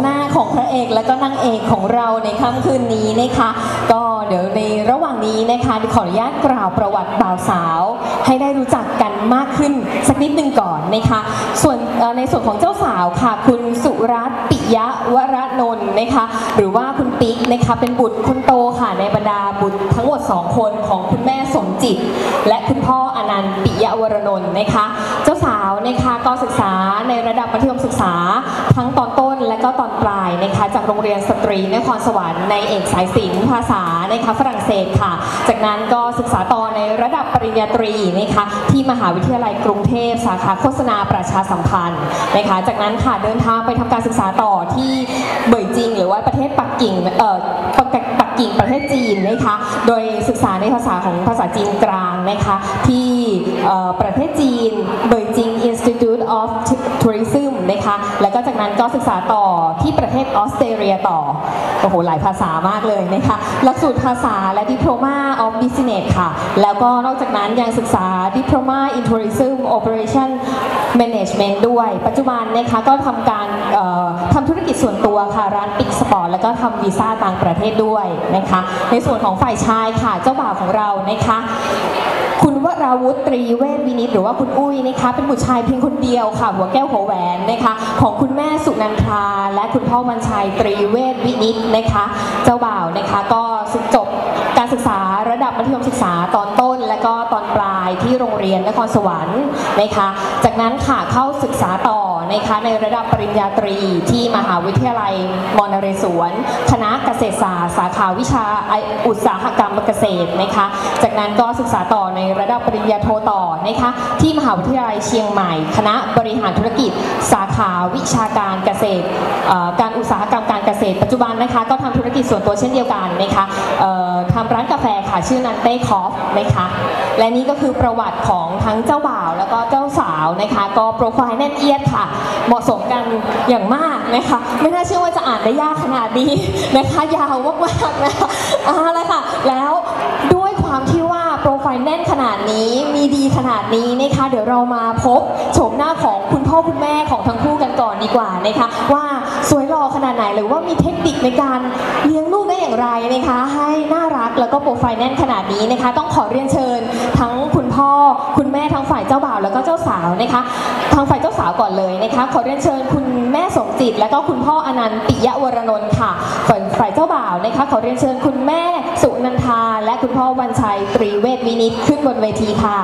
หน้าของพระเอกและก็นางเอกของเราในค่ำคืนนี้นะคะ ก็เดี๋ยวในระหว่างนี้นะคะขออนุญาตกล่าวประวัติบ่าวสาว ให้ได้รู้จักกันมากขึ้นสักนิดหนึ่งก่อนนะคะ ส่วนในส่วนของเจ้าสาวค่ะ คุณสุรัตน์ปิยะวรนนท์นะคะ หรือว่าคุณปิ๊กนะคะเป็นบุตรคนโตค่ะในบรรดาบุตรทั้งหมด 2 คนของคุณแม่สมจิต และคุณพ่ออนันต์ปิยะวรนนท์นะคะ เจ้าสาว นะคะก็ศึกษาในระดับมัธยมศึกษา ทั้งตอนต้นและก็ตอนปลายนะคะจากโรงเรียนสตรีนครสวรรค์ในเอกสายศิลป์ภาษานะคะฝรั่งเศสค่ะ จากนั้นก็ศึกษาต่อในระดับปริญญาตรีนะคะที่มหาวิทยาลัยกรุงเทพสาขาโฆษณาประชาสัมพันธ์นะคะจากนั้นค่ะเดินทางไปทำการศึกษาต่อที่เบยจิง หรือว่าประเทศปักกิ่งเอ่อปัก กิ่งประเทศจีนนะคะ โดยศึกษาในภาษาของภาษาจีนกลางนะคะที่ประเทศจีนเบยจิงอินสติ แล้วก็จากนั้นก็ศึกษาต่อที่ประเทศออสเตรเลียต่อ โอ้โห หลายภาษามากเลยนะคะ หลักสูตรภาษาและ Diploma of Business ค่ะ แล้วก็นอกจากนั้นยังศึกษา Diploma in Tourism Operation Management ด้วย ปัจจุบันนะคะก็ทำการทำธุรกิจส่วนตัวค่ะ ร้านปิกสปอร์ตแล้วก็ทำวีซ่าต่างประเทศด้วยนะคะ ในส่วนของฝ่ายชายค่ะ เจ้าบ่าวของเรานะคะ ราวุธตรีเวทวินิตหรือว่าคุณอุ้ยนะคะเป็นบุตรชายเพียงคนเดียวค่ะ หัวแก้วหัวแหวนนะคะของคุณแม่สุนันทาและคุณพ่อวันชัยตรีเวทวินิตนะคะเจ้าบ่าวนะคะก็จบการศึกษาระดับมัธยมศึกษาตอนต้น และก็ตอนปลายที่โรงเรียนนครสวรรค์นะคะจากนั้นค่ะเข้าศึกษาต่อ นะคะในระดับปริญญาตรีที่มหาวิทยาลัยมอนเรศวรคณะเกษตรศาสตร์สาขาวิชาอุตสาหกรรมเกษตรนะคะจากนั้นก็ศึกษาต่อในระดับปริญญาโทต่อนะคะที่มหาวิทยาลัยเชียงใหม่ คณะบริหารธุรกิจ สาขาวิชาการเกษตรการอุตสาหกรรมการเกษตร ปัจจุบันนะคะก็ทำธุรกิจส่วนตัวเช่นเดียวกันนะคะทำร้านกาแฟค่ะชื่อนันเต้คอฟนะคะและนี่ก็คือประวัติของทั้งเจ้าบ่าวแล้วก็เจ้าสาวนะคะก็โปรไฟล์แน่นเอียดค่ะเหมาะสมกันอย่างมากนะคะไม่น่าเชื่อว่าจะอ่านได้ยากขนาดนี้นะคะยาวมากๆนะคะเอาละค่ะแล้วด้วยความที่ว่าโปรไฟล์แน่นขนาดนี้มีดีขนาดนี้นะคะเดี๋ยวเรามาพบโฉมหน้าของคุณพ่อคุณแม่ของทั้งคู่กันก่อนดีกว่านะคะว่าสวยหล่อขนาดไหนหรือว่ามีเทคนิคในการเลี้ยง อย่างไรนะคะให้น่ารักแล้วก็โปรไฟล์แน่นขนาดนี้นะคะ ต้องขอเรียนเชิญทั้งคุณพ่อคุณแม่ทั้งฝ่ายเจ้าบ่าวแล้วก็เจ้าสาวนะคะทางฝ่ายเจ้าสาวก่อนเลยนะคะ ขอเรียนเชิญคุณแม่สมจิต และก็คุณพ่ออนันต์ปิยะวรนนท์ค่ะฝ่ายฝ่ายเจ้าบ่าวนะคะ ขอเรียนเชิญคุณแม่สุนันทา และคุณพ่อวันชัยตรีเวทวินิตขึ้นบนเวทีค่ะ